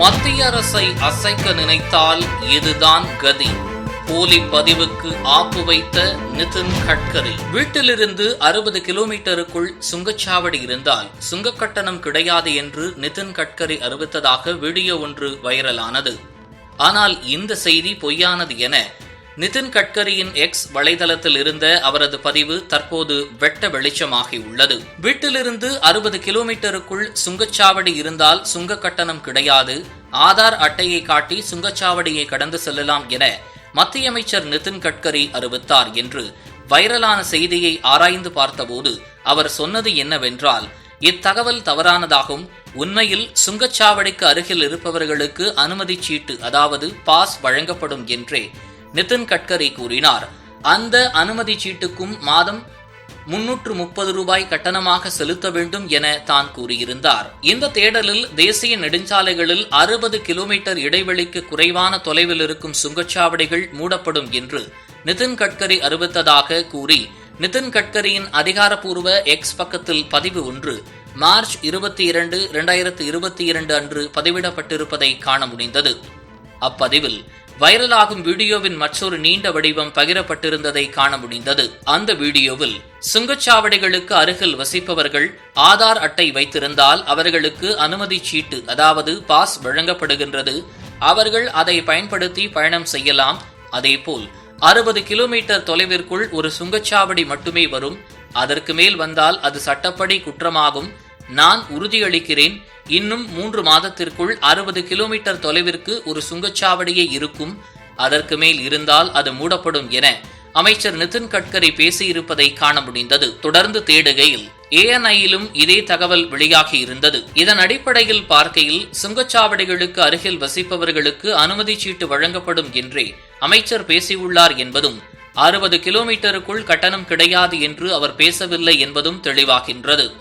மத்திய அரசை அசைக்க நினைத்தால் இதுதான் கதி. போலி பதிவுக்கு ஆப்பு வைத்த நிதின் கட்கரி. வீட்டிலிருந்து அறுபது கிலோமீட்டருக்குள் சுங்கச்சாவடி இருந்தால் சுங்க கட்டணம் கிடையாது என்று நிதின் கட்கரி அறிவித்ததாக வீடியோ ஒன்று வைரலானது. ஆனால் இந்த செய்தி பொய்யானது என நிதின் கட்கரியின் எக்ஸ் வலைதளத்தில் இருந்த அவரது பதிவு தற்போது வெட்ட வெளிச்சமாகி உள்ளது. வீட்டிலிருந்து அறுபது கிலோமீட்டருக்குள் சுங்கச்சாவடி இருந்தால் சுங்க கட்டணம் கிடையாது. ஆதார் அட்டையை காட்டி சுங்கச்சாவடியை கடந்து செல்லலாம் என மத்திய அமைச்சர் நிதின் கட்கரி அறிவித்தார் என்று வைரலான செய்தியை ஆராய்ந்து பார்த்தபோது அவர் சொன்னது என்னவென்றால் இத்தகவல் தவறானதாகும். உண்மையில் சுங்கச்சாவடிக்கு அருகில் இருப்பவர்களுக்கு அனுமதி சீட்டு அதாவது பாஸ் வழங்கப்படும் என்றே நிதின் கட்கரி கூறினார். அந்த அனுமதி சீட்டுக்கும் மாதம் முன்னூற்று முப்பது ரூபாய் கட்டணமாக செலுத்த வேண்டும் என தான் கூறியிருந்தார். இந்த தேடலில் தேசிய நெடுஞ்சாலைகளில் அறுபது கிலோமீட்டர் இடைவெளிக்கு குறைவான தொலைவில் இருக்கும் சுங்கச்சாவடிகள் மூடப்படும் என்று நிதின் கட்கரி அறிவித்ததாக கூறி நிதின் கட்கரியின் அதிகாரப்பூர்வ எக்ஸ் பக்கத்தில் பதிவு ஒன்று மார்ச் இருபத்தி இரண்டு இரண்டாயிரத்து இருபத்தி இரண்டு அன்று பதிவிடப்பட்டிருப்பதை காண முடிந்தது. அப்பதிவில் வைரலாகும் வீடியோவின் மற்றொரு நீண்ட வடிவம் பகிரப்பட்டிருந்ததை காண முடிந்தது. அந்த வீடியோவில் சுங்கச்சாவடிகளுக்கு அருகில் வசிப்பவர்கள் ஆதார் அட்டை வைத்திருந்தால் அவர்களுக்கு அனுமதி சீட்டு அதாவது பாஸ் வழங்கப்படுகின்றது. அவர்கள் அதை பயன்படுத்தி பயணம் செய்யலாம். அதேபோல் அறுபது கிலோமீட்டர் தொலைவிற்குள் ஒரு சுங்கச்சாவடி மட்டுமே வரும். அதற்கு மேல் வந்தால் அது சட்டப்படி குற்றமாகும். நான் உறுதியளிக்கிறேன். இன்னும் மூன்று மாதத்திற்குள் அறுபது கிலோமீட்டர் தொலைவிற்கு ஒரு சுங்கச்சாவடியே இருக்கும். அதற்கு மேல் இருந்தால் அது மூடப்படும் என அமைச்சர் நிதின் கட்கரி பேசியிருப்பதை காண முடிந்தது. தொடர்ந்து தேடுகையில் ஏஎன்ஐயிலும் இதே தகவல் வெளியாகி இருந்தது. இதன் அடிப்படையில் பார்க்கையில் சுங்கச்சாவடிகளுக்கு அருகில் வசிப்பவர்களுக்கு அனுமதி சீட்டு வழங்கப்படும் என்றே அமைச்சர் பேசியுள்ளார் என்பதும் அறுபது கிலோமீட்டருக்குள் கட்டணம் கிடையாது என்று அவர் பேசவில்லை என்பதும் தெளிவாகின்றது.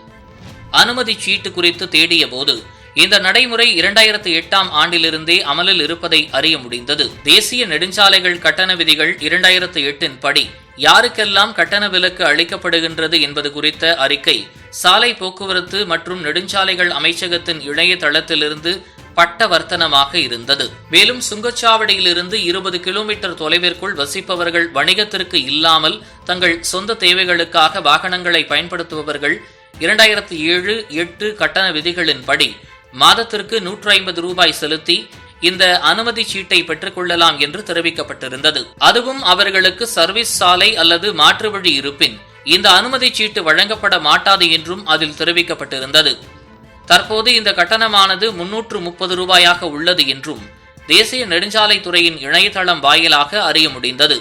அனுமதி சீட்டு குறித்து தேடிய போது இந்த நடைமுறை இரண்டாயிரத்து எட்டாம் ஆண்டிலிருந்தே அமலில் இருப்பதை அறிய முடிந்தது. தேசிய நெடுஞ்சாலைகள் கட்டண விதிகள் இரண்டாயிரத்து எட்டின் படி யாருக்கெல்லாம் கட்டண விலக்கு அளிக்கப்படுகின்றது என்பது குறித்த அறிக்கை சாலை போக்குவரத்து மற்றும் நெடுஞ்சாலைகள் அமைச்சகத்தின் இணையதளத்திலிருந்து பட்டவர்த்தனமாக இருந்தது. மேலும் சுங்கச்சாவடியிலிருந்து இருபது கிலோமீட்டர் தொலைவிற்குள் வசிப்பவர்கள் வணிகத்திற்கு இல்லாமல் தங்கள் சொந்த தேவைகளுக்காக வாகனங்களை பயன்படுத்துபவர்கள் இரண்டாயிரத்தி ஏழு எட்டு கட்டண விதிகளின்படி மாதத்திற்கு நூற்று ஐம்பது ரூபாய் செலுத்தி இந்த அனுமதி சீட்டை பெற்றுக்கொள்ளலாம் என்று தெரிவிக்கப்பட்டிருந்தது. அதுவும் அவர்களுக்கு சர்வீஸ் சாலை அல்லது மாற்று வழி இருப்பின் இந்த அனுமதி சீட்டு வழங்கப்பட மாட்டாது என்றும் அதில் தெரிவிக்கப்பட்டிருந்தது. தற்போது இந்த கட்டணமானது முன்னூற்று முப்பது ரூபாயாக உள்ளது என்றும் தேசிய நெடுஞ்சாலைத்துறையின் இணையதளம் வாயிலாக அறிய முடிந்தது.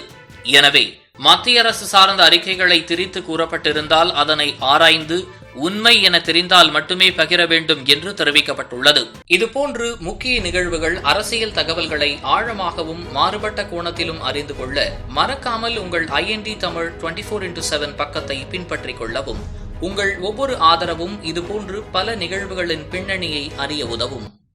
எனவே மத்திய அரசு சார்ந்த அறிக்கைகளை திரித்து கூறப்பட்டிருந்தால் அதனை ஆராய்ந்து உண்மை என தெரிந்தால் மட்டுமே பகிர வேண்டும் என்று தெரிவிக்கப்பட்டுள்ளது. இதுபோன்று முக்கிய நிகழ்வுகள் அரசியல் தகவல்களை ஆழமாகவும் மாறுபட்ட கோணத்திலும் அறிந்து கொள்ள மறக்காமல் உங்கள் IND Tamil twenty four into seven பக்கத்தை பின்பற்றிக் கொள்ளவும். உங்கள் ஒவ்வொரு ஆதரவும் இதுபோன்று பல நிகழ்வுகளின் பின்னணியை அறிய உதவும்.